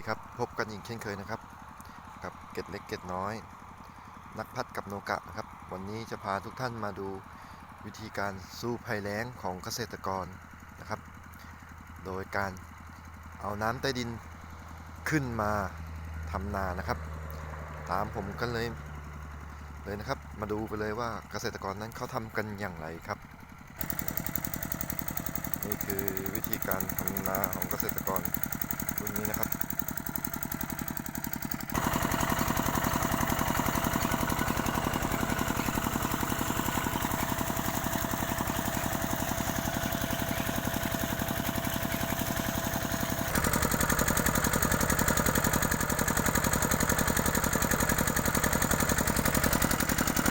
ดีครับ พบกันอีกเช่นเคยนะครับ กับเกตเล็กเกตน้อย นักพัดกับโนกะนะครับ วันนี้จะพาทุกท่านมาดูวิธีการสู้ภัยแล้งของเกษตรกรนะครับ โดยการเอาน้ำใต้ดินขึ้นมาทำนานะครับ ตามผมกันเลยเลยนะครับ มาดูไปเลยว่าเกษตรกรนั้นเขาทำกันอย่างไรครับ นี่คือวิธีการทำนาของเกษตรกรรุ่นนี้นะครับ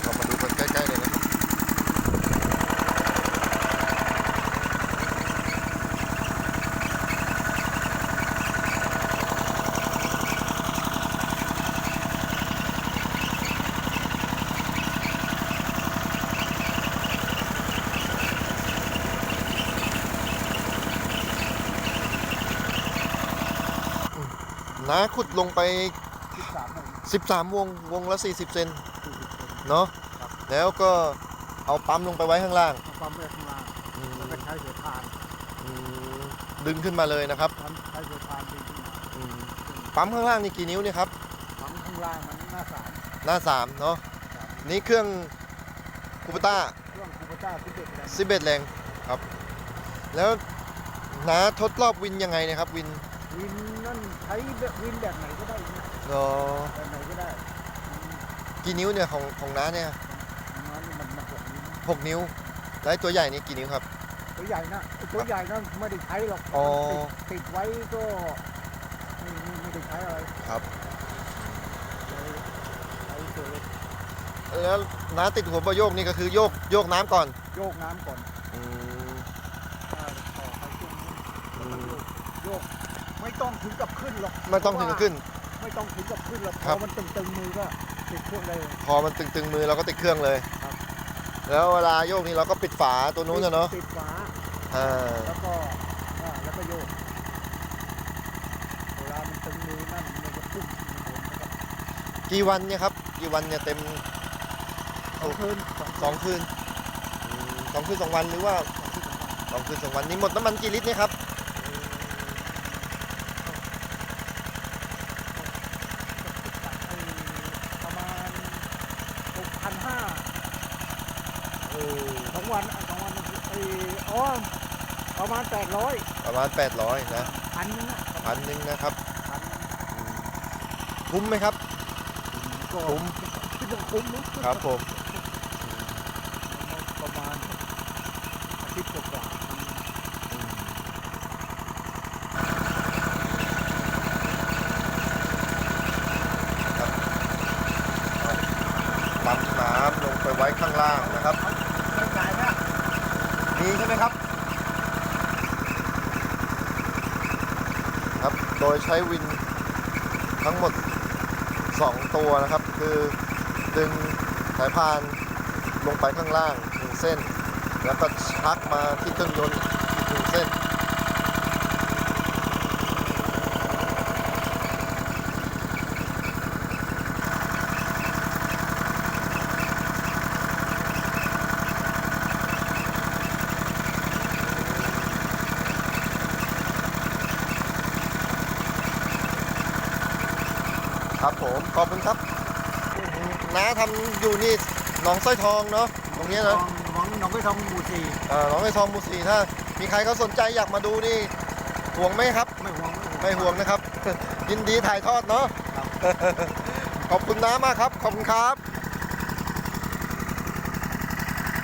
เรามาดูกันใกล้ๆเลยนะครับ น้าขุดลงไปสิบสามโมง13 วง วงละ 40 เซนสี่สิบเซนเนาะครับแล้วก็เอาปั๊มลงไปไว้ข้างล่างเอาความเร็วข้างล่างอืมแล้วก็ใช้เสือพานอืมดึงขึ้นมาเลยนะครับทำใช้เสือพานดึงขึ้นมาอืมปั๊มข้างล่างนี่กี่นิ้วเนี่ยครับ ปั๊มข้างล่างมันหน้าสามหน้า 3 เนาะครับนี่เครื่องคูปต้าเครื่องคูปต้าสิบเอ็ดแรง11แรงครับ แล้วน้าทดรอบวินยังไงเนะครับ วิน วินนั่นใช้แบบวินแบบไหนก็ได้นะเนาะแบบไหนก็ได้อืมกี่นิ้วเนี่ยของของน้าเนี่ยมันมันมันหกนิ้วหกนิ้วแล้วไอ้ตัวใหญ่นี่กี่นิ้วครับ ตัวใหญ่นะไอ้ตัวใหญ่นั่นไม่ได้ใช้หรอกอ๋อติดติดไว้ก็ไม่ไม่ไม่ได้ใช้อะไรครับใช้ใช้ตัวเล็กแล้วน้าติดหัวประโยคนี่ก็คือโยกโยกน้ำก่อนโยกน้ำก่อน อืมอ่าต่อไปช่วงนี้อืมโยก ไม่ต้องถึงกับขึ้นหรอกไม่ต้องถึงกับขึ้น ไม่ต้องถึงกับขึ้นหรอกครัพอบมันตึงๆมือก็ติดเครื่องได้เลย พอมันตึงๆมือเราก็ติดเครื่องเลยครับ แล้วเวลาโยกนี่เราก็ปิดฝาตัวนู้นนะเนาะติดฝาอ่าแล้วก็อ่าแล้วก็โยกเวลามันตึงมือนั่นมันจะพุ่งมันหมุนนะครับกี่วันเนี่ยครับกี่วันเนี่ยเต็มสองคืนสองคืนอืมสองคืนสองวันหรือว่าสองคืนสองวันสองคืนสองวันนี้หมดน้ำมันกี่ลิตรเนี่ยครับ ไอ้ประมาณหกพันห้า เออสองวันอะสองวันไอ้อ๋อประมาณแปดร้อยประมาณ 800 นะพันนึงอะพันหนึ่งนะครับพันอืมคุ้มไหมครับ ก็คุ้มคิดว่าคุ้มนะครับผม ประมาณอาทิตย์กว่าๆอืมครับเอาปั๊มน้ำลงไปไว้ข้างล่างนะครับไม่จ่ายนะ มีใช่ไหมครับ ครับ โดยใช้วินทั้งหมด 2 ตัวนะครับ คือดึงสายพานลงไปข้างล่างหนึ่งเส้น แล้วก็ชักมาที่เครื่องยนต์หนึ่งเส้น ครับผมขอบคุณครับน้าทำอยู่นี่หนองสร้อยทองเนาะตรงเนี้ยน้อนะงน้องน้องก็ทำหมู่สี่อ่าหนองสร้อยทองหมูสีถ้า มีใครเขาสนใจอยากมาดูนี่ห่วงไหมครับ ไม่ห่วงไม่ห่วงนะครับ ยินดีถ่ายทอดเนาะครับขอบคุณน้ามากครับขอบคุณครับ